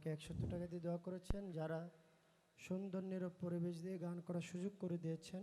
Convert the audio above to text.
সত্তর টাকা দিয়ে দোয়া করেছেন, যারা সুন্দর, নিরব পরিবেশ দিয়ে গান করার সুযোগ করে দিয়েছেন।